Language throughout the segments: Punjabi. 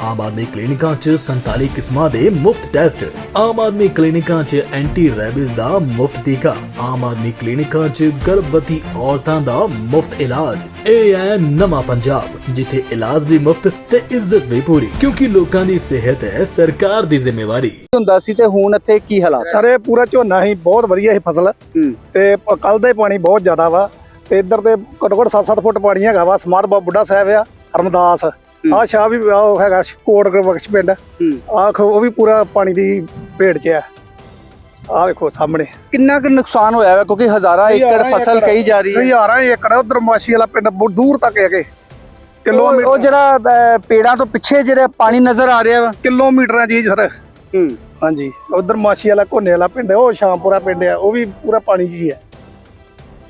ਆਮ ਆਦਮੀ ਕਲੀਨਿਕਾਂ 'ਚ 47 ਕਿਸਮਾਂ ਦੇ ਮੁਫਤ ਟੈਸਟ। ਆਮ ਆਦਮੀ ਕਲੀਨਿਕਾਂ 'ਚ ਐਂਟੀ ਰੈਬਿਸ ਦਾ ਮੁਫਤ ਟੀਕਾ। ਆਮ ਆਦਮੀ ਕਲੀਨਿਕਾਂ 'ਚ ਗਰਭਵਤੀ ਔਰਤਾਂ ਦਾ ਮੁਫਤ ਇਲਾਜ। ਇਹ ਹੈ ਨਵਾਂ ਪੰਜਾਬ ਜਿੱਥੇ ਇਲਾਜ ਵੀ ਮੁਫਤ ਤੇ ਇੱਜ਼ਤ ਵੀ ਪੂਰੀ। ਕਿਉਂਕਿ ਲੋਕਾਂ ਦੀ ਸਿਹਤ ਹੈ ਸਰਕਾਰ ਦੀ ਜ਼ਿੰਮੇਵਾਰੀ। ਹੁੰਦਾ ਸੀ ਤੇ ਹੁਣ ਇੱਥੇ ਕੀ ਹਾਲਾਤ ਸਰ ਇਹ ਪੂਰਾ ਝੋਨਾ ਹੀ ਬਹੁਤ ਵਧੀਆ ਸੀ ਫਸਲ। ਤੇ ਕੱਲ ਦਾ ਪਾਣੀ ਬਹੁਤ ਜ਼ਿਆਦਾ ਵਾ। ਤੇ ਇੱਧਰ ਤੇ ਘੱਟੋ ਘੱਟ 7-7 ਫੁੱਟ ਪਾਣੀ ਹੈਗਾ ਵਾ। ਸਮਾਧ ਬਾਬਾ ਬੁੱਢਾ ਸਾਹਿਬ ਆ ਹਰਮਦਾਸ। ਆਹ ਸ਼ਾਹ ਵੀ ਉਹ ਹੈਗਾ ਕੋਟ ਬਖਸ਼ ਪਿੰਡ। ਹੂੰ। ਆਹ ਖੋ- ਉਹ ਵੀ ਪੂਰਾ ਪਾਣੀ ਦੀ ਭੇਡ 'ਚ ਆ। ਆਹ ਵੇਖੋ ਸਾਹਮਣੇ। ਕਿੰਨਾ ਕੁ ਨੁਕਸਾਨ ਹੋਇਆ ਹੈ ਕਿਉਂਕਿ ਹਜ਼ਾਰਾਂ ਏਕੜ ਫਸਲ। ਕਹੀ ਜਾ ਰਹੀ ਹੈ। ਹਜ਼ਾਰਾਂ ਏਕੜ ਉਧਰ ਮਾਸ਼ੀ ਵਾਲਾ ਪਿੰਡ ਬਹੁਤ ਦੂਰ ਤੱਕ ਹੈਗੇ। ਕਿਲੋਮੀਟਰ ਉਹ ਜਿਹੜਾ ਪੇੜਾਂ ਤੋਂ ਪਿੱਛੇ ਜਿਹੜਾ ਪਾਣੀ ਨਜ਼ਰ ਆ ਰਿਹਾ ਵਾ। ਕਿਲੋਮੀਟਰਾਂ ਜੀ ਸਰ। ਹਾਂਜੀ। ਉਧਰ ਮਾਸ਼ੀ ਵਾਲਾ ਕੋਨੇ ਵਾਲਾ ਪਿੰਡ ਉਹ ਸ਼ਾਮਪੁਰਾ ਪਿੰਡ ਹੈ ਉਹ ਵੀ ਪੂਰਾ ਪਾਣੀ 'ਚ ਹੀ ਹੈ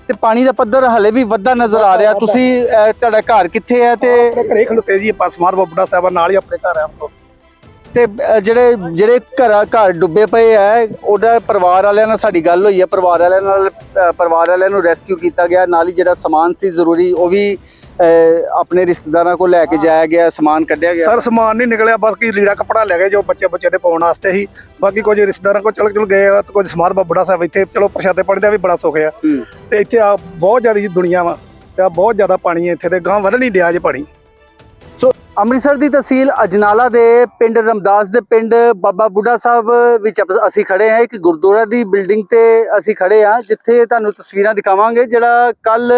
ਤੇ ਪਾਣੀ ਦਾ ਪੱਧਰ ਹਲੇ ਵੀ ਵੱਧਾ ਨਜ਼ਰ ਆ ਰਿਹਾ। ਤੁਸੀਂ ਅਹ, ਤੁਹਾਡਾ ਘਰ ਕਿੱਥੇ ਹੈ ਤੇ ਆਪਣੇ ਘਰੇ ਖਲੋਤੇ ਜੀ ਆਪਾਂ ਸਮਾਧ ਬਾਬਾ ਬੁੱਢਾ ਸਾਹਿਬ ਨਾਲ ਹੀ ਆਪਣੇ ਘਰ ਆ ਤੇ। ਅਹ, ਜਿਹੜੇ ਜਿਹੜੇ ਘਰ ਘਰ ਡੁੱਬੇ ਪਏ ਆ ਉਹਦਾ ਪਰਿਵਾਰ ਵਾਲਿਆਂ ਨਾਲ ਸਾਡੀ ਗੱਲ ਹੋਈ ਹੈ ਪਰਿਵਾਰ ਵਾਲਿਆਂ ਨਾਲ ਅਹ, ਪਰਿਵਾਰ ਵਾਲਿਆਂ ਨੂੰ ਰੈਸਕਿਊ ਕੀਤਾ ਗਿਆ। ਨਾਲ ਹੀ ਜਿਹੜਾ ਸਮਾਨ ਸੀ ਜ਼ਰੂਰੀ ਉਹ ਵੀ ਅਹ, ਆਪਣੇ ਰਿਸ਼ਤੇਦਾਰਾਂ ਕੋਲ ਲੈ ਕੇ ਜਾਇਆ ਗਿਆ ਸਮਾਨ ਕੱਢਿਆ ਗਿਆ। ਸਰ ਸਮਾਨ ਨਹੀਂ ਨਿਕਲਿਆ ਬਸ ਕੀ ਲੀੜਾ ਕਪੜਾ ਲੈ ਗਏ ਜੋ ਬੱਚੇ ਬੱਚੇ ਦੇ ਪਾਉਣ ਵਾਸਤੇ ਹੀ। ਬਾਕੀ ਕੁਝ ਰਿਸ਼ਤੇਦਾਰਾਂ ਕੋਲ ਚਲ ਚਲ ਗਏ ਆ ਤੇ ਕੁਝ ਸਮਾਧ ਬਾਬਾ ਬੁੱਢਾ ਸਾਹਿਬ ਇੱਥੇ ਚਲੋ ਪ੍ਰਸ਼ਾਦੇ ਪਾਣੀ ਦਾ ਵੀ ਬੜਾ ਸੁੱਖ ਆ। ਹੂੰ। ਤੇ ਇੱਥੇ ਆ ਬਹੁਤ ਜ਼ਿਆਦਾ ਦੁਨੀਆ ਵਾ ਤੇ ਆ ਬਹੁਤ ਜ਼ਿਆਦਾ ਪਾਣੀ ਹੈ ਇੱਥੇ ਤੇ ਗਾਂ ਵਧਣ ਨਹੀਂ ਡਿਆ ਜੇ ਪਾਣੀ। ਸੋ ਅੰਮ੍ਰਿਤਸਰ ਦੀ ਤਹਿਸੀਲ ਅਜਨਾਲਾ ਦੇ ਪਿੰਡ ਰਮਦਾਸ ਦੇ ਪਿੰਡ ਬਾਬਾ ਬੁੱਢਾ ਸਾਹਿਬ ਵਿੱਚ ਅਸੀਂ ਖੜੇ ਹਾਂ, ਇੱਕ ਗੁਰਦੁਆਰਾ ਦੀ ਬਿਲਡਿੰਗ ਤੇ ਅਸੀਂ ਖੜੇ ਹਾਂ, ਜਿੱਥੇ ਤੁਹਾਨੂੰ ਤਸਵੀਰਾਂ ਦਿਖਾਵਾਂਗੇ ਜਿਹੜਾ ਕੱਲ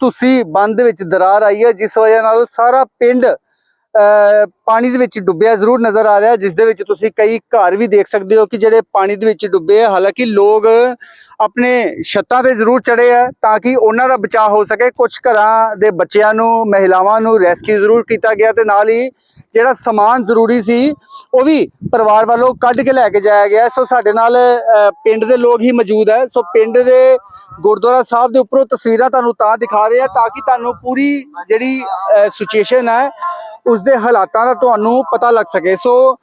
ਤੁਸੀਂ ਬੰਦ ਵਿੱਚ ਦਰਾਰ ਆਈ ਹੈ, ਜਿਸ ਵਜ੍ਹਾ ਨਾਲ ਸਾਰਾ ਪਿੰਡ ਪਾਣੀ ਦੇ ਵਿੱਚ ਡੁੱਬਿਆ ਜ਼ਰੂਰ ਨਜ਼ਰ ਆ ਰਿਹਾ, ਜਿਸ ਦੇ ਵਿੱਚ ਤੁਸੀਂ ਕਈ ਘਰ ਵੀ ਦੇਖ ਸਕਦੇ ਹੋ ਕਿ ਜਿਹੜੇ ਪਾਣੀ ਦੇ ਵਿੱਚ ਡੁੱਬੇ ਆ। ਹਾਲਾਂਕਿ ਲੋਕ ਆਪਣੇ ਛੱਤਾਂ ਤੇ ਜ਼ਰੂਰ ਚੜੇ ਆ ਤਾਂ ਕਿ ਉਹਨਾਂ ਦਾ ਬਚਾਅ ਹੋ ਸਕੇ। ਕੁਝ ਘਰਾਂ ਦੇ ਬੱਚਿਆਂ ਨੂੰ, ਮਹਿਲਾਵਾਂ ਨੂੰ ਰੈਸਕਿਊ ਜ਼ਰੂਰ ਕੀਤਾ ਗਿਆ ਤੇ ਨਾਲ ਹੀ ਜਿਹੜਾ ਸਮਾਨ ਜ਼ਰੂਰੀ ਸੀ, ਉਹ ਵੀ ਪਰਿਵਾਰ ਵੱਲੋਂ ਕੱਢ ਕੇ ਲੈ ਕੇ ਜਾਇਆ ਗਿਆ। ਸੋ ਸਾਡੇ ਨਾਲ ਪਿੰਡ ਦੇ ਲੋਕ ਹੀ ਮੌਜੂਦ ਹੈ। ਸੋ ਪਿੰਡ ਦੇ ਗੁਰਦੁਆਰਾ ਸਾਹਿਬ ਦੇ ਉੱਪਰੋਂ ਤਸਵੀਰਾਂ ਤੁਹਾਨੂੰ ਤਾਂ ਦਿਖਾ ਰਹੇ ਆ ਤਾਂ ਕਿ ਤੁਹਾਨੂੰ ਪੂਰੀ ਜਿਹੜੀ ਸਿਚੁਏਸ਼ਨ ਹੈ ਉਸ ਦੇ ਹਾਲਾਤਾਂ ਦਾ ਤੁਹਾਨੂੰ ਪਤਾ ਲੱਗ ਸਕੇ। ਸੋ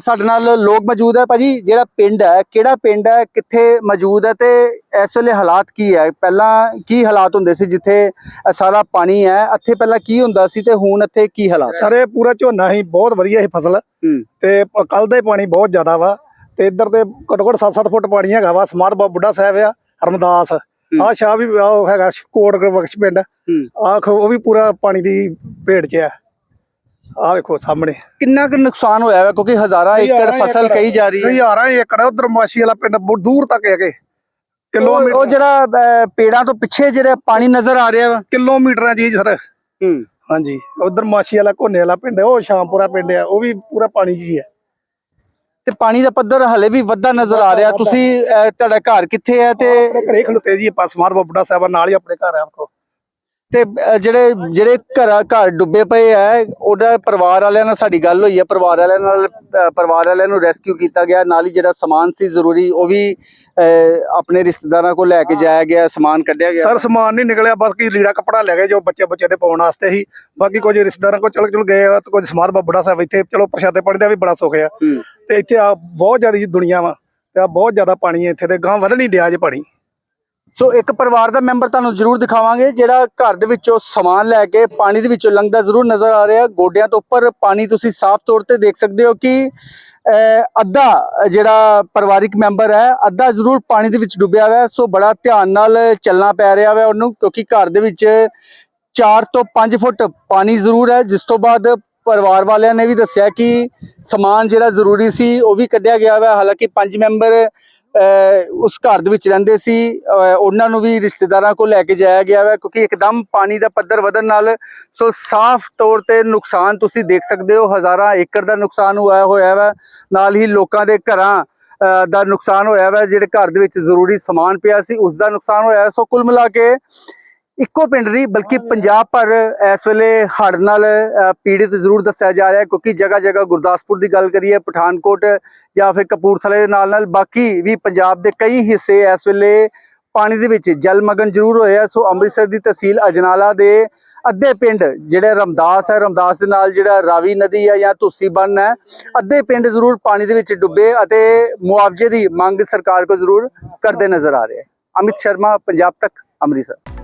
ਸਾਡੇ ਨਾਲ ਲੋਕ ਮੌਜੂਦ ਹੈ ਭਾਜੀ ਜਿਹੜਾ ਪਿੰਡ ਹੈ ਕਿਹੜਾ ਪਿੰਡ ਹੈ ਕਿੱਥੇ ਮੌਜੂਦ ਹੈ ਤੇ ਇਸ ਵੇਲੇ ਹਾਲਾਤ ਕੀ ਹੈ? ਪਹਿਲਾਂ ਕੀ ਹਾਲਾਤ ਹੁੰਦੇ ਸੀ ਜਿੱਥੇ ਇਹ ਸਾਰਾ ਪਾਣੀ ਹੈ? ਇੱਥੇ ਪਹਿਲਾਂ ਕੀ ਹੁੰਦਾ ਸੀ ਤੇ ਹੁਣ ਇੱਥੇ ਕੀ ਹਾਲਾਤ ਸਰ ਇਹ ਪੂਰਾ ਝੋਨਾ ਹੀ ਬਹੁਤ ਵਧੀਆ ਸੀ ਫਸਲ। ਤੇ ਕੱਲ ਦਾ ਪਾਣੀ ਬਹੁਤ ਜ਼ਿਆਦਾ ਵਾ। ਤੇ ਇੱਧਰ ਤੇ ਘੱਟੋ ਘੱਟ 7-7 ਫੁੱਟ ਪਾਣੀ ਹੈਗਾ ਵਾ। ਸਮਾਧ ਬਾਬਾ ਬੁੱਢਾ ਸਾਹਿਬ ਆ ਹਰਮਦਾਸ। ਆਹ ਸ਼ਾਹ ਵੀ ਉਹ ਹੈਗਾ ਕੋਟ ਬਖਸ਼ ਪਿੰਡ। ਹੂੰ। ਆਹ ਖੋ- ਉਹ ਵੀ ਪੂਰਾ ਪਾਣੀ ਦੀ ਭੇਡ 'ਚ ਆ। ਆਹ ਵੇਖੋ ਸਾਹਮਣੇ। ਕਿੰਨਾ ਕੁ ਨੁਕਸਾਨ ਹੋਇਆ ਹੈ ਕਿਉਂਕਿ ਹਜ਼ਾਰਾਂ ਏਕੜ ਫਸਲ। ਕਹੀ ਜਾ ਰਹੀ ਹੈ। ਹਜ਼ਾਰਾਂ ਏਕੜ ਉਧਰ ਮਾਸ਼ੀ ਵਾਲਾ ਪਿੰਡ ਬਹੁਤ ਦੂਰ ਤੱਕ ਹੈਗੇ। ਉਹ ਉਹ ਕਿਲੋਮੀਟਰ ਜਿਹੜਾ ਪੇੜਾਂ ਤੋਂ ਪਿੱਛੇ ਜਿਹੜਾ ਪਾਣੀ ਨਜ਼ਰ ਆ ਰਿਹਾ ਵਾ। ਕਿਲੋਮੀਟਰਾਂ ਜੀ ਸਰ। ਹੂੰ। ਹਾਂਜੀ ਉਧਰ ਮਾਸ਼ੀ ਵਾਲਾ ਕੋਨੇ ਵਾਲਾ ਪਿੰਡ ਹੈ, ਉਹ ਸ਼ਾਮਪੁਰਾ ਪਿੰਡ ਆ ਉਹ ਵੀ ਪੂਰਾ ਪਾਣੀ 'ਚ ਹੀ ਹੈ। ਤੇ ਪਾਣੀ ਦਾ ਪੱਧਰ ਹਲੇ ਵੀ ਵੱਧਾ ਨਜ਼ਰ ਆ ਰਿਹਾ। ਤੁਸੀਂ ਤੁਹਾਡਾ ਘਰ ਕਿੱਥੇ ਹੈ ਤੇ ਆਪਣੇ ਘਰੇ ਖਲੋਤੇ ਜੀ ਆਪਾਂ ਸਮਾਧ ਬਾਬਾ ਬੁੱਢਾ ਸਾਹਿਬ ਨਾਲ ਹੀ ਆਪਣੇ ਘਰ ਆ ਵੇਖੋ ਤੇ ਜਿਹੜੇ ਜਿਹੜੇ ਘਰ ਘਰ ਡੁੱਬੇ ਪਏ ਆ ਉਹਦਾ ਪਰਿਵਾਰ ਵਾਲਿਆਂ ਨਾਲ ਸਾਡੀ ਗੱਲ ਹੋਈ ਹੈ ਪਰਿਵਾਰ ਵਾਲਿਆਂ ਨਾਲ ਪਰਿਵਾਰ ਵਾਲਿਆਂ ਨੂੰ ਰੈਸਕਿਊ ਕੀਤਾ ਗਿਆ। ਨਾਲ ਹੀ ਜਿਹੜਾ ਸਮਾਨ ਸੀ ਜ਼ਰੂਰੀ ਉਹ ਵੀ ਆਪਣੇ ਰਿਸ਼ਤੇਦਾਰਾਂ ਕੋਲ ਲੈ ਕੇ ਜਾਇਆ ਗਿਆ ਸਮਾਨ ਕੱਢਿਆ ਗਿਆ। ਸਰ ਸਮਾਨ ਨਹੀਂ ਨਿਕਲਿਆ ਬਸ ਕੀ ਲੀੜਾ ਕਪੜਾ ਲੈ ਗਏ ਜੋ ਬੱਚੇ ਬੱਚੇ ਦੇ ਪਾਉਣ ਵਾਸਤੇ ਹੀ। ਬਾਕੀ ਕੁਝ ਰਿਸ਼ਤੇਦਾਰਾਂ ਕੋਲ ਚਲ ਚਲ ਗਏ ਆ ਤੇ ਕੁਝ ਸਮਾਧ ਬਾਬਾ ਬੁੱਢਾ ਸਾਹਿਬ ਇੱਥੇ ਚਲੋ ਪ੍ਰਸ਼ਾਦੇ ਪਾਣੀ ਦਾ ਵੀ ਬੜਾ ਸੁੱਖ ਆ। ਤੇ ਇੱਥੇ ਆ ਬਹੁਤ ਜ਼ਿਆਦਾ ਦੁਨੀਆ ਵਾ ਤੇ ਆ ਬਹੁਤ ਜ਼ਿਆਦਾ ਪਾਣੀ ਹੈ ਇੱਥੇ ਤੇ ਗਾਂ ਵਧਣ ਨਹੀਂ ਡਿਆ ਜੇ ਪਾਣੀ। ਸੋ ਇੱਕ ਪਰਿਵਾਰ ਦਾ ਮੈਂਬਰ ਤੁਹਾਨੂੰ ਜ਼ਰੂਰ ਦਿਖਾਵਾਂਗੇ, ਜਿਹੜਾ ਘਰ ਦੇ ਵਿੱਚੋਂ ਸਮਾਨ ਲੈ ਕੇ ਪਾਣੀ ਦੇ ਵਿੱਚੋਂ ਲੰਘਦਾ ਜ਼ਰੂਰ ਨਜ਼ਰ ਆ ਰਿਹਾ। ਗੋਡਿਆਂ ਤੋਂ ਉੱਪਰ ਪਾਣੀ ਤੁਸੀਂ ਸਾਫ਼ ਤੌਰ ਤੇ ਦੇਖ ਸਕਦੇ ਹੋ ਕਿ ਅੱਧਾ ਜਿਹੜਾ ਪਰਿਵਾਰਿਕ ਮੈਂਬਰ ਹੈ, ਅੱਧਾ ਜ਼ਰੂਰ ਪਾਣੀ ਦੇ ਵਿੱਚ ਡੁੱਬਿਆ ਹੋਇਆ ਸੋ ਬੜਾ ਧਿਆਨ ਨਾਲ ਚੱਲਣਾ ਪੈ ਰਿਹਾ ਹੈ ਉਹਨੂੰ, ਕਿਉਂਕਿ ਘਰ ਦੇ ਵਿੱਚ 4 ਤੋਂ 5 ਫੁੱਟ ਪਾਣੀ ਜ਼ਰੂਰ ਹੈ। ਜਿਸ ਤੋਂ ਬਾਅਦ ਪਰਿਵਾਰ ਵਾਲਿਆਂ ਨੇ ਵੀ ਦੱਸਿਆ ਕਿ ਸਮਾਨ ਜਿਹੜਾ ਜ਼ਰੂਰੀ ਸੀ, ਉਹ ਵੀ ਕੱਢਿਆ ਗਿਆ ਹੋਇਆ ਹੈ। ਹਾਲਾਂਕਿ ਪੰਜ ਮੈਂਬਰ ਉਸ ਘਰ ਦੇ ਵਿੱਚ ਰਹਿੰਦੇ ਸੀ ਉਹਨਾਂ ਨੂੰ ਵੀ ਰਿਸ਼ਤੇਦਾਰਾਂ ਕੋਲ ਲੈ ਕੇ ਜਾਇਆ ਗਿਆ ਹੈ ਕਿਉਂਕਿ ਇੱਕਦਮ ਪਾਣੀ ਦਾ ਪੱਧਰ ਵਧਣ ਨਾਲ ਸੋ ਸਾਫ਼ ਤੌਰ ਤੇ ਨੁਕਸਾਨ ਤੁਸੀਂ ਦੇਖ ਸਕਦੇ ਹੋ, ਹਜ਼ਾਰਾਂ ਏਕੜ ਦਾ ਨੁਕਸਾਨ ਹੋਇਆ ਹੋਇਆ ਹੈ ਨਾਲ ਹੀ ਲੋਕਾਂ ਦੇ ਘਰਾਂ, ਅਹ, ਦਾ ਨੁਕਸਾਨ ਹੋਇਆ ਹੈ ਜਿਹੜੇ ਘਰ ਦੇ ਵਿੱਚ ਜ਼ਰੂਰੀ ਸਮਾਨ ਪਿਆ ਸੀ, ਉਸ ਦਾ ਨੁਕਸਾਨ ਹੋਇਆ ਹੈ। ਸੋ ਕੁੱਲ ਮਿਲਾ ਕੇ ਇੱਕੋ ਪਿੰਡ ਦੀ ਬਲਕਿ ਪੰਜਾਬ ਭਰ ਇਸ ਵੇਲੇ ਹੜ੍ਹ ਨਾਲ ਪੀੜਿਤ ਜ਼ਰੂਰ ਦੱਸਿਆ ਜਾ ਰਿਹਾ ਕਿਉਂਕਿ ਜਗ੍ਹਾ ਜਗ੍ਹਾ ਗੁਰਦਾਸਪੁਰ ਦੀ ਗੱਲ ਕਰੀਏ ਪਠਾਨਕੋਟ ਜਾਂ ਫਿਰ ਕਪੂਰਥਲੇ ਦੇ ਨਾਲ ਨਾਲ ਬਾਕੀ ਵੀ ਪੰਜਾਬ ਦੇ ਕਈ ਹਿੱਸੇ ਇਸ ਵੇਲੇ ਪਾਣੀ ਦੇ ਵਿੱਚ ਜਲਮਗਨ ਜ਼ਰੂਰ ਹੋਏ ਆ। ਸੋ ਅੰਮ੍ਰਿਤਸਰ ਦੀ ਤਹਿਸੀਲ ਅਜਨਾਲਾ ਦੇ ਅੱਧੇ ਪਿੰਡ ਜਿਹੜੇ ਰਮਦਾਸ ਹੈ ਰਮਦਾਸ ਦੇ ਨਾਲ ਜਿਹੜਾ ਰਾਵੀ ਨਦੀ ਹੈ ਜਾਂ ਤੁਸੀ ਬੰਨ ਹੈ ਅੱਧੇ ਪਿੰਡ ਜ਼ਰੂਰ ਪਾਣੀ ਦੇ ਵਿੱਚ ਡੁੱਬੇ ਅਤੇ ਮੁਆਵਜ਼ੇ ਦੀ ਮੰਗ ਸਰਕਾਰ ਕੋਲ ਜ਼ਰੂਰ ਕਰਦੇ ਨਜ਼ਰ ਆ ਰਹੇ ਅਮਿਤ ਸ਼ਰਮਾ ਪੰਜਾਬ ਤੱਕ ਅੰਮ੍ਰਿਤਸਰ।